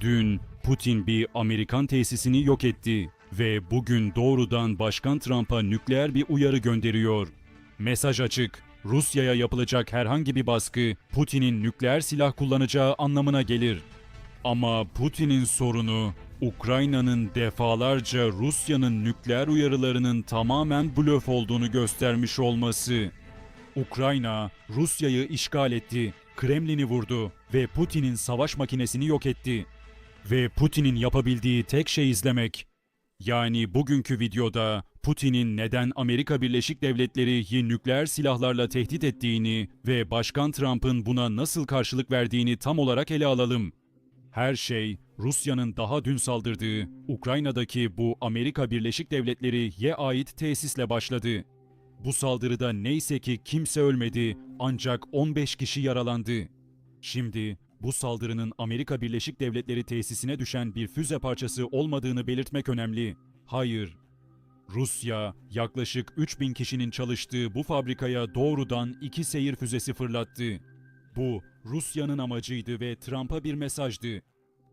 Dün Putin bir Amerikan tesisini yok etti ve bugün doğrudan Başkan Trump'a nükleer bir uyarı gönderiyor. Mesaj açık. Rusya'ya yapılacak herhangi bir baskı Putin'in nükleer silah kullanacağı anlamına gelir. Ama Putin'in sorunu Ukrayna'nın defalarca Rusya'nın nükleer uyarılarının tamamen blöf olduğunu göstermiş olması. Ukrayna Rusya'yı işgal etti, Kremlin'i vurdu ve Putin'in savaş makinesini yok etti. Ve Putin'in yapabildiği tek şey izlemek. Yani bugünkü videoda Putin'in neden Amerika Birleşik Devletleri'yi nükleer silahlarla tehdit ettiğini ve Başkan Trump'ın buna nasıl karşılık verdiğini tam olarak ele alalım. Her şey Rusya'nın daha dün saldırdığı Ukrayna'daki bu Amerika Birleşik Devletleri'ye ait tesisle başladı. Bu saldırıda neyse ki kimse ölmedi ancak 15 kişi yaralandı. Şimdi bu saldırının Amerika Birleşik Devletleri tesisine düşen bir füze parçası olmadığını belirtmek önemli. Hayır. Rusya yaklaşık 3000 kişinin çalıştığı bu fabrikaya doğrudan iki seyir füzesi fırlattı. Bu Rusya'nın amacıydı ve Trump'a bir mesajdı.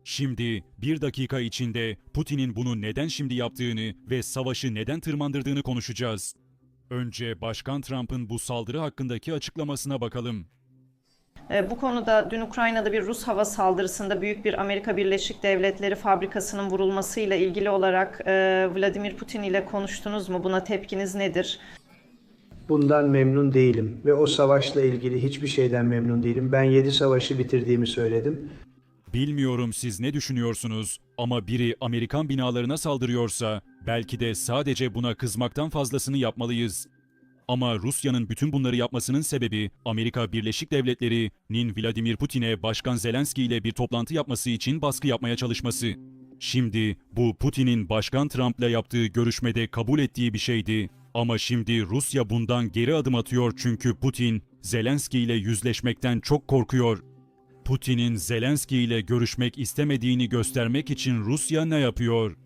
Şimdi bir dakika içinde Putin'in bunu neden şimdi yaptığını ve savaşı neden tırmandırdığını konuşacağız. Önce Başkan Trump'ın bu saldırı hakkındaki açıklamasına bakalım. E, Bu konuda dün Ukrayna'da bir Rus hava saldırısında büyük bir Amerika Birleşik Devletleri fabrikasının vurulmasıyla ilgili olarak e, Vladimir Putin ile konuştunuz mu? Buna tepkiniz nedir? Bundan memnun değilim ve o savaşla ilgili hiçbir şeyden memnun değilim. Ben 7 savaşı bitirdiğimi söyledim. Bilmiyorum siz ne düşünüyorsunuz ama biri Amerikan binalarına saldırıyorsa belki de sadece buna kızmaktan fazlasını yapmalıyız. Ama Rusya'nın bütün bunları yapmasının sebebi Amerika Birleşik Devletleri'nin Vladimir Putin'e Başkan Zelenski ile bir toplantı yapması için baskı yapmaya çalışması. Şimdi bu Putin'in Başkan Trump'la yaptığı görüşmede kabul ettiği bir şeydi. Ama şimdi Rusya bundan geri adım atıyor çünkü Putin Zelenski ile yüzleşmekten çok korkuyor. Putin'in Zelenski ile görüşmek istemediğini göstermek için Rusya ne yapıyor?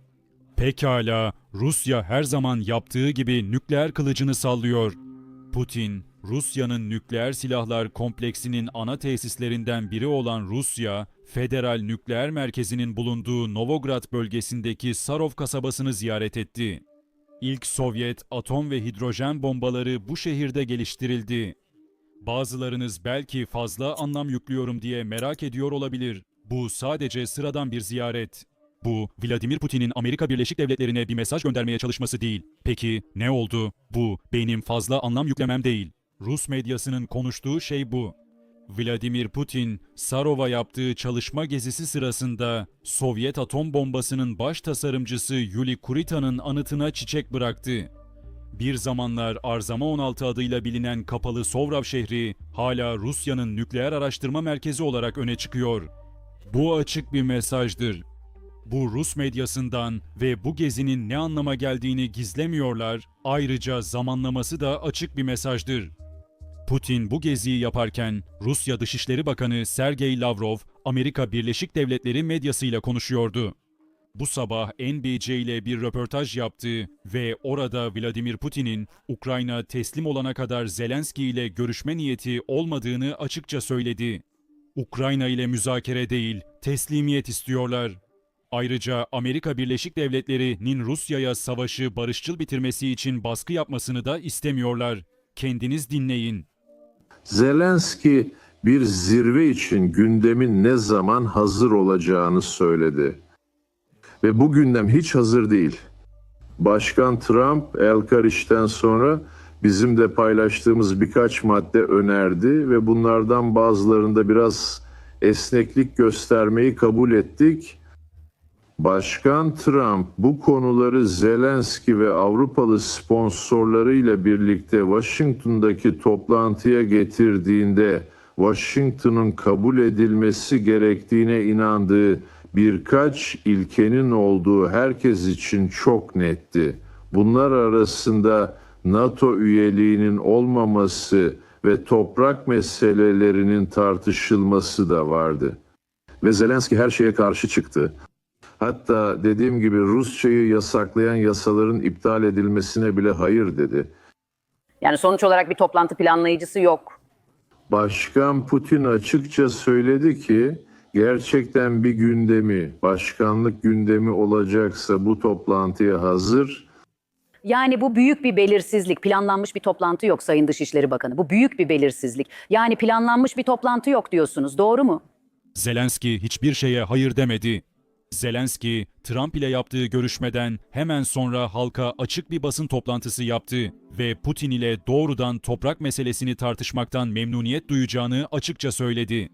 Pekala, Rusya her zaman yaptığı gibi nükleer kılıcını sallıyor. Putin, Rusya'nın nükleer silahlar kompleksinin ana tesislerinden biri olan Rusya, Federal Nükleer Merkezi'nin bulunduğu Novograd bölgesindeki Sarov kasabasını ziyaret etti. İlk Sovyet atom ve hidrojen bombaları bu şehirde geliştirildi. Bazılarınız belki fazla anlam yüklüyorum diye merak ediyor olabilir. Bu sadece sıradan bir ziyaret. Bu Vladimir Putin'in Amerika Birleşik Devletleri'ne bir mesaj göndermeye çalışması değil. Peki ne oldu? Bu benim fazla anlam yüklemem değil. Rus medyasının konuştuğu şey bu. Vladimir Putin, Sarov'a yaptığı çalışma gezisi sırasında Sovyet atom bombasının baş tasarımcısı Yuli Kurita'nın anıtına çiçek bıraktı. Bir zamanlar Arzama 16 adıyla bilinen kapalı Sovrab şehri hala Rusya'nın nükleer araştırma merkezi olarak öne çıkıyor. Bu açık bir mesajdır. Bu Rus medyasından ve bu gezinin ne anlama geldiğini gizlemiyorlar. Ayrıca zamanlaması da açık bir mesajdır. Putin bu geziyi yaparken Rusya Dışişleri Bakanı Sergey Lavrov Amerika Birleşik Devletleri medyasıyla konuşuyordu. Bu sabah NBC ile bir röportaj yaptı ve orada Vladimir Putin'in Ukrayna teslim olana kadar Zelenski ile görüşme niyeti olmadığını açıkça söyledi. Ukrayna ile müzakere değil, teslimiyet istiyorlar. Ayrıca Amerika Birleşik Devletleri'nin Rusya'ya savaşı barışçıl bitirmesi için baskı yapmasını da istemiyorlar. Kendiniz dinleyin. Zelenski bir zirve için gündemin ne zaman hazır olacağını söyledi. Ve bu gündem hiç hazır değil. Başkan Trump El-Kariş'ten sonra bizim de paylaştığımız birkaç madde önerdi ve bunlardan bazılarında biraz esneklik göstermeyi kabul ettik. Başkan Trump bu konuları Zelenski ve Avrupalı sponsorlarıyla birlikte Washington'daki toplantıya getirdiğinde Washington'un kabul edilmesi gerektiğine inandığı birkaç ilkenin olduğu herkes için çok netti. Bunlar arasında NATO üyeliğinin olmaması ve toprak meselelerinin tartışılması da vardı. Ve Zelenski her şeye karşı çıktı. Hatta dediğim gibi Rusçayı yasaklayan yasaların iptal edilmesine bile hayır dedi. Yani sonuç olarak bir toplantı planlayıcısı yok. Başkan Putin açıkça söyledi ki gerçekten bir gündemi, başkanlık gündemi olacaksa bu toplantıya hazır. Yani bu büyük bir belirsizlik. Planlanmış bir toplantı yok Sayın Dışişleri Bakanı. Bu büyük bir belirsizlik. Yani planlanmış bir toplantı yok diyorsunuz. Doğru mu? Zelenski hiçbir şeye hayır demedi. Zelenski, Trump ile yaptığı görüşmeden hemen sonra halka açık bir basın toplantısı yaptı ve Putin ile doğrudan toprak meselesini tartışmaktan memnuniyet duyacağını açıkça söyledi.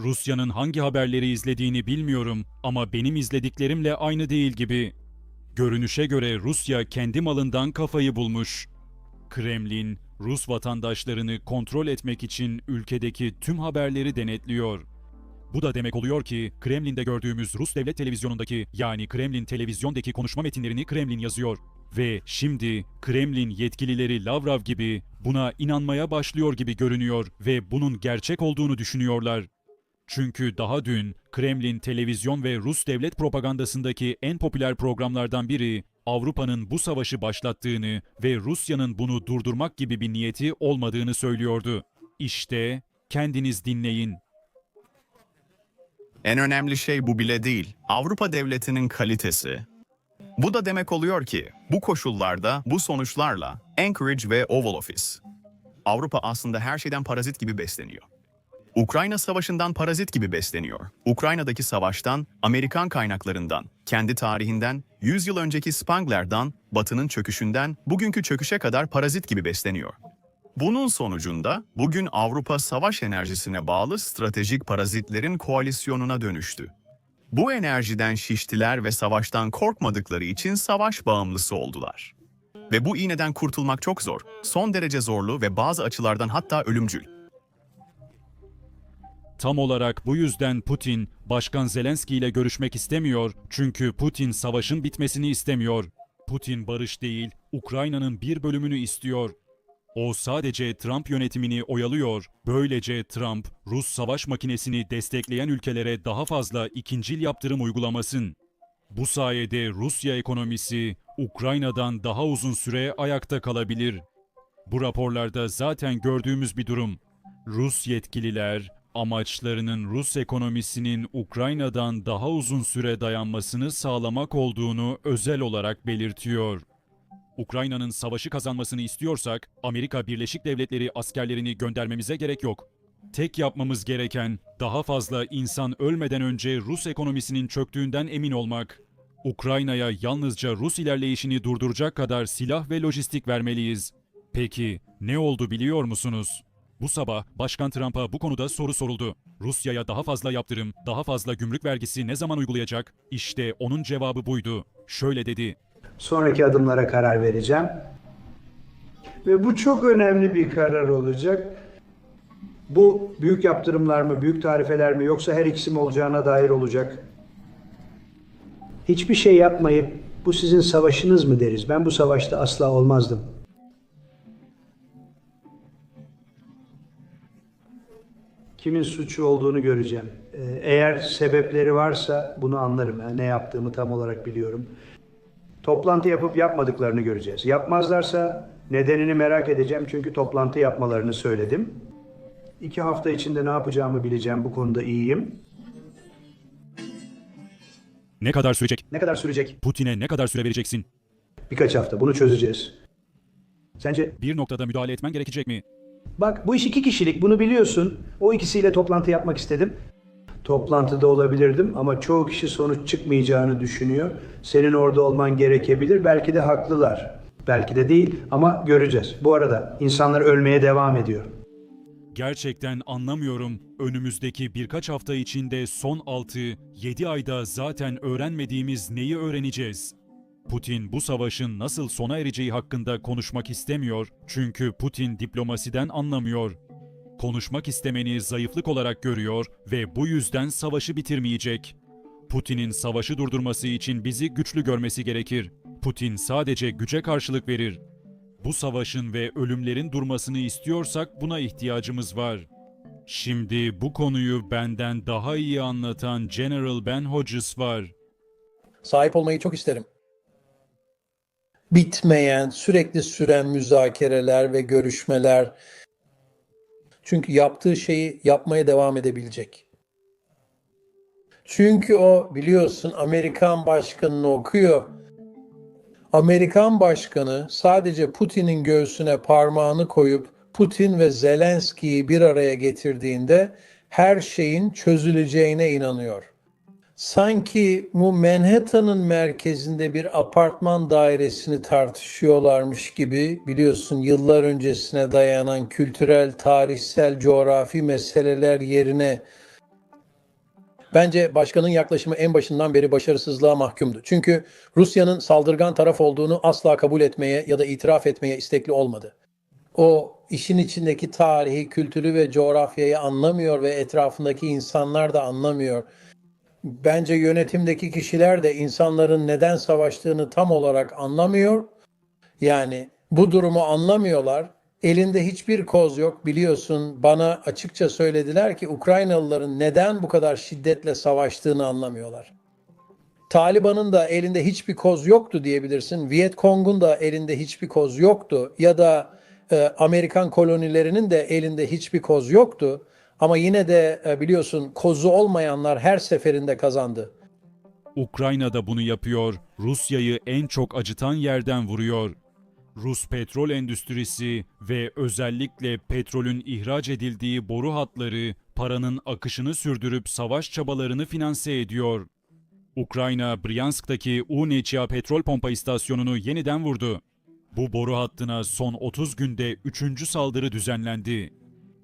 Rusya'nın hangi haberleri izlediğini bilmiyorum ama benim izlediklerimle aynı değil gibi. Görünüşe göre Rusya kendi malından kafayı bulmuş. Kremlin, Rus vatandaşlarını kontrol etmek için ülkedeki tüm haberleri denetliyor. Bu da demek oluyor ki Kremlin'de gördüğümüz Rus devlet televizyonundaki yani Kremlin televizyondaki konuşma metinlerini Kremlin yazıyor. Ve şimdi Kremlin yetkilileri Lavrov gibi buna inanmaya başlıyor gibi görünüyor ve bunun gerçek olduğunu düşünüyorlar. Çünkü daha dün Kremlin televizyon ve Rus devlet propagandasındaki en popüler programlardan biri Avrupa'nın bu savaşı başlattığını ve Rusya'nın bunu durdurmak gibi bir niyeti olmadığını söylüyordu. İşte kendiniz dinleyin. En önemli şey bu bile değil. Avrupa devletinin kalitesi. Bu da demek oluyor ki bu koşullarda, bu sonuçlarla Anchorage ve Oval Office. Avrupa aslında her şeyden parazit gibi besleniyor. Ukrayna savaşından parazit gibi besleniyor. Ukrayna'daki savaştan, Amerikan kaynaklarından, kendi tarihinden, 100 yıl önceki Spangler'dan, Batı'nın çöküşünden, bugünkü çöküşe kadar parazit gibi besleniyor. Bunun sonucunda bugün Avrupa savaş enerjisine bağlı stratejik parazitlerin koalisyonuna dönüştü. Bu enerjiden şiştiler ve savaştan korkmadıkları için savaş bağımlısı oldular. Ve bu iğneden kurtulmak çok zor, son derece zorlu ve bazı açılardan hatta ölümcül. Tam olarak bu yüzden Putin, Başkan Zelenski ile görüşmek istemiyor çünkü Putin savaşın bitmesini istemiyor. Putin barış değil, Ukrayna'nın bir bölümünü istiyor. O sadece Trump yönetimini oyalıyor. Böylece Trump, Rus savaş makinesini destekleyen ülkelere daha fazla ikincil yaptırım uygulamasın. Bu sayede Rusya ekonomisi Ukrayna'dan daha uzun süre ayakta kalabilir. Bu raporlarda zaten gördüğümüz bir durum. Rus yetkililer amaçlarının Rus ekonomisinin Ukrayna'dan daha uzun süre dayanmasını sağlamak olduğunu özel olarak belirtiyor. Ukrayna'nın savaşı kazanmasını istiyorsak Amerika Birleşik Devletleri askerlerini göndermemize gerek yok. Tek yapmamız gereken daha fazla insan ölmeden önce Rus ekonomisinin çöktüğünden emin olmak. Ukrayna'ya yalnızca Rus ilerleyişini durduracak kadar silah ve lojistik vermeliyiz. Peki ne oldu biliyor musunuz? Bu sabah Başkan Trump'a bu konuda soru soruldu. Rusya'ya daha fazla yaptırım, daha fazla gümrük vergisi ne zaman uygulayacak? İşte onun cevabı buydu. Şöyle dedi. Sonraki adımlara karar vereceğim. Ve bu çok önemli bir karar olacak. Bu büyük yaptırımlar mı, büyük tarifeler mi yoksa her ikisi mi olacağına dair olacak. Hiçbir şey yapmayıp bu sizin savaşınız mı deriz. Ben bu savaşta asla olmazdım. Kimin suçu olduğunu göreceğim. Ee, Eğer sebepleri varsa bunu anlarım. Yani ne yaptığımı tam olarak biliyorum. Toplantı yapıp yapmadıklarını göreceğiz. Yapmazlarsa nedenini merak edeceğim çünkü toplantı yapmalarını söyledim. İki hafta içinde ne yapacağımı bileceğim. Bu konuda iyiyim. Ne kadar sürecek? Ne kadar sürecek? Putin'e ne kadar süre vereceksin? Birkaç hafta. Bunu çözeceğiz. Sence? Bir noktada müdahale etmen gerekecek mi? Bak bu iş iki kişilik. Bunu biliyorsun. O ikisiyle toplantı yapmak istedim. Toplantıda olabilirdim ama çoğu kişi sonuç çıkmayacağını düşünüyor. Senin orada olman gerekebilir. Belki de haklılar. Belki de değil ama göreceğiz. Bu arada insanlar ölmeye devam ediyor. Gerçekten anlamıyorum. Önümüzdeki birkaç hafta içinde son 6-7 ayda zaten öğrenmediğimiz neyi öğreneceğiz? Putin bu savaşın nasıl sona ereceği hakkında konuşmak istemiyor çünkü Putin diplomasiden anlamıyor. Konuşmak istemeni zayıflık olarak görüyor ve bu yüzden savaşı bitirmeyecek. Putin'in savaşı durdurması için bizi güçlü görmesi gerekir. Putin sadece güce karşılık verir. Bu savaşın ve ölümlerin durmasını istiyorsak buna ihtiyacımız var. Şimdi bu konuyu benden daha iyi anlatan General Ben Hodges var. sahip olmayı çok isterim. Bitmeyen, sürekli süren müzakereler ve görüşmeler. Çünkü yaptığı şeyi yapmaya devam edebilecek. Çünkü o biliyorsun Amerikan başkanını okuyor. Amerikan başkanı sadece Putin'in göğsüne parmağını koyup Putin ve Zelenski'yi bir araya getirdiğinde her şeyin çözüleceğine inanıyor. Sanki bu Manhattan'ın merkezinde bir apartman dairesini tartışıyorlarmış gibi biliyorsun yıllar öncesine dayanan kültürel, tarihsel, coğrafi meseleler yerine Bence başkanın yaklaşımı en başından beri başarısızlığa mahkumdu. Çünkü Rusya'nın saldırgan taraf olduğunu asla kabul etmeye ya da itiraf etmeye istekli olmadı. O işin içindeki tarihi, kültürü ve coğrafyayı anlamıyor ve etrafındaki insanlar da anlamıyor. Bence yönetimdeki kişiler de insanların neden savaştığını tam olarak anlamıyor. Yani bu durumu anlamıyorlar. Elinde hiçbir koz yok biliyorsun. Bana açıkça söylediler ki Ukraynalıların neden bu kadar şiddetle savaştığını anlamıyorlar. Taliban'ın da elinde hiçbir koz yoktu diyebilirsin. Vietcong'un da elinde hiçbir koz yoktu. Ya da e, Amerikan kolonilerinin de elinde hiçbir koz yoktu. Ama yine de e, biliyorsun kozu olmayanlar her seferinde kazandı. Ukrayna da bunu yapıyor, Rusya'yı en çok acıtan yerden vuruyor. Rus petrol endüstrisi ve özellikle petrolün ihraç edildiği boru hatları paranın akışını sürdürüp savaş çabalarını finanse ediyor. Ukrayna, Bryansk'taki UNECA petrol pompa istasyonunu yeniden vurdu. Bu boru hattına son 30 günde 3. saldırı düzenlendi.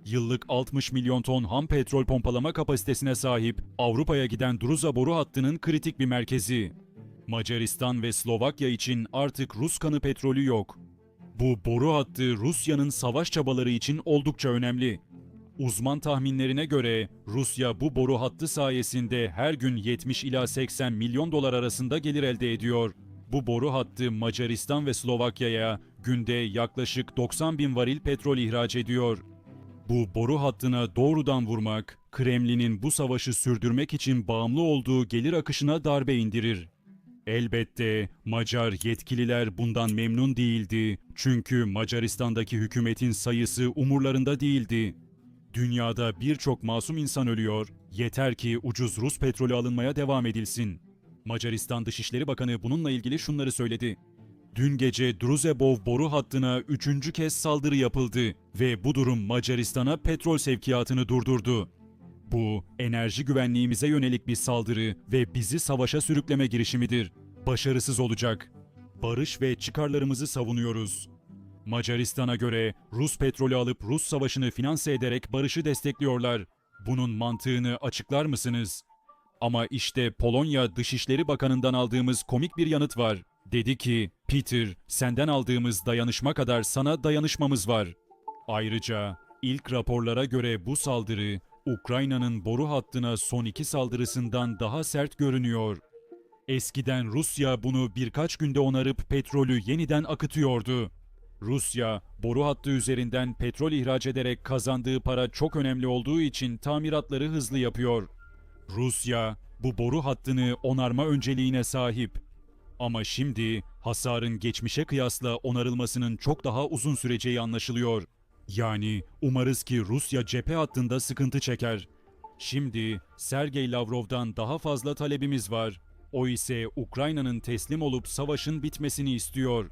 Yıllık 60 milyon ton ham petrol pompalama kapasitesine sahip Avrupa'ya giden Druza boru hattının kritik bir merkezi. Macaristan ve Slovakya için artık Rus kanı petrolü yok. Bu boru hattı Rusya'nın savaş çabaları için oldukça önemli. Uzman tahminlerine göre Rusya bu boru hattı sayesinde her gün 70 ila 80 milyon dolar arasında gelir elde ediyor. Bu boru hattı Macaristan ve Slovakya'ya günde yaklaşık 90 bin varil petrol ihraç ediyor. Bu boru hattına doğrudan vurmak, Kremlin'in bu savaşı sürdürmek için bağımlı olduğu gelir akışına darbe indirir. Elbette Macar yetkililer bundan memnun değildi. Çünkü Macaristan'daki hükümetin sayısı umurlarında değildi. Dünyada birçok masum insan ölüyor. Yeter ki ucuz Rus petrolü alınmaya devam edilsin. Macaristan Dışişleri Bakanı bununla ilgili şunları söyledi. Dün gece Druzebov boru hattına üçüncü kez saldırı yapıldı ve bu durum Macaristan'a petrol sevkiyatını durdurdu. Bu, enerji güvenliğimize yönelik bir saldırı ve bizi savaşa sürükleme girişimidir. Başarısız olacak. Barış ve çıkarlarımızı savunuyoruz. Macaristan'a göre Rus petrolü alıp Rus savaşını finanse ederek barışı destekliyorlar. Bunun mantığını açıklar mısınız? Ama işte Polonya Dışişleri Bakanı'ndan aldığımız komik bir yanıt var. Dedi ki, Peter, senden aldığımız dayanışma kadar sana dayanışmamız var. Ayrıca ilk raporlara göre bu saldırı Ukrayna'nın boru hattına son iki saldırısından daha sert görünüyor. Eskiden Rusya bunu birkaç günde onarıp petrolü yeniden akıtıyordu. Rusya, boru hattı üzerinden petrol ihraç ederek kazandığı para çok önemli olduğu için tamiratları hızlı yapıyor. Rusya, bu boru hattını onarma önceliğine sahip. Ama şimdi hasarın geçmişe kıyasla onarılmasının çok daha uzun süreceği anlaşılıyor. Yani umarız ki Rusya cephe hattında sıkıntı çeker. Şimdi Sergey Lavrov'dan daha fazla talebimiz var. O ise Ukrayna'nın teslim olup savaşın bitmesini istiyor.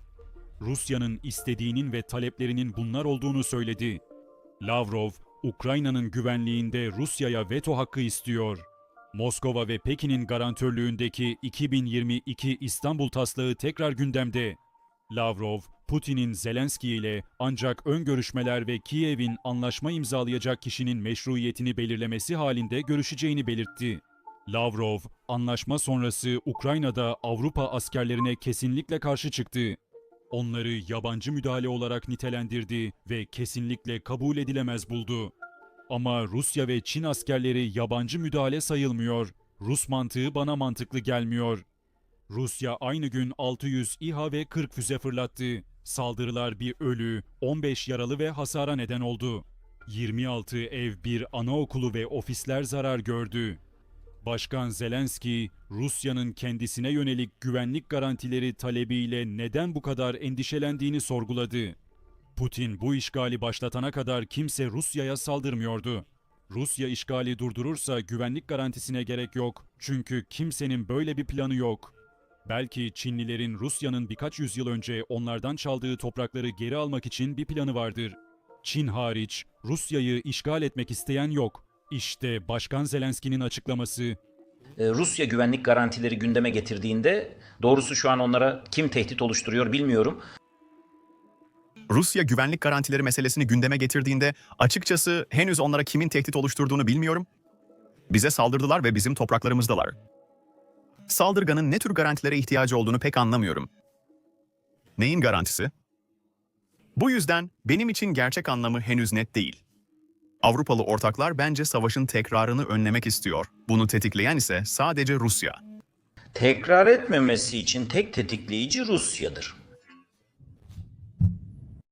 Rusya'nın istediğinin ve taleplerinin bunlar olduğunu söyledi. Lavrov, Ukrayna'nın güvenliğinde Rusya'ya veto hakkı istiyor. Moskova ve Pekin'in garantörlüğündeki 2022 İstanbul taslağı tekrar gündemde. Lavrov, Putin'in Zelenski ile ancak ön görüşmeler ve Kiev'in anlaşma imzalayacak kişinin meşruiyetini belirlemesi halinde görüşeceğini belirtti. Lavrov, anlaşma sonrası Ukrayna'da Avrupa askerlerine kesinlikle karşı çıktı. Onları yabancı müdahale olarak nitelendirdi ve kesinlikle kabul edilemez buldu. Ama Rusya ve Çin askerleri yabancı müdahale sayılmıyor. Rus mantığı bana mantıklı gelmiyor. Rusya aynı gün 600 İHA ve 40 füze fırlattı. Saldırılar bir ölü, 15 yaralı ve hasara neden oldu. 26 ev, bir anaokulu ve ofisler zarar gördü. Başkan Zelenski, Rusya'nın kendisine yönelik güvenlik garantileri talebiyle neden bu kadar endişelendiğini sorguladı. Putin bu işgali başlatana kadar kimse Rusya'ya saldırmıyordu. Rusya işgali durdurursa güvenlik garantisine gerek yok. Çünkü kimsenin böyle bir planı yok. Belki Çinlilerin Rusya'nın birkaç yüzyıl önce onlardan çaldığı toprakları geri almak için bir planı vardır. Çin hariç Rusya'yı işgal etmek isteyen yok. İşte Başkan Zelenski'nin açıklaması. e, Rusya güvenlik garantileri gündeme getirdiğinde doğrusu şu an onlara kim tehdit oluşturuyor bilmiyorum. Rusya güvenlik garantileri meselesini gündeme getirdiğinde açıkçası henüz onlara kimin tehdit oluşturduğunu bilmiyorum. Bize saldırdılar ve bizim topraklarımızdalar. Saldırganın ne tür garantilere ihtiyacı olduğunu pek anlamıyorum. Neyin garantisi? Bu yüzden benim için gerçek anlamı henüz net değil. Avrupalı ortaklar bence savaşın tekrarını önlemek istiyor. Bunu tetikleyen ise sadece Rusya. Tekrar etmemesi için tek tetikleyici Rusya'dır.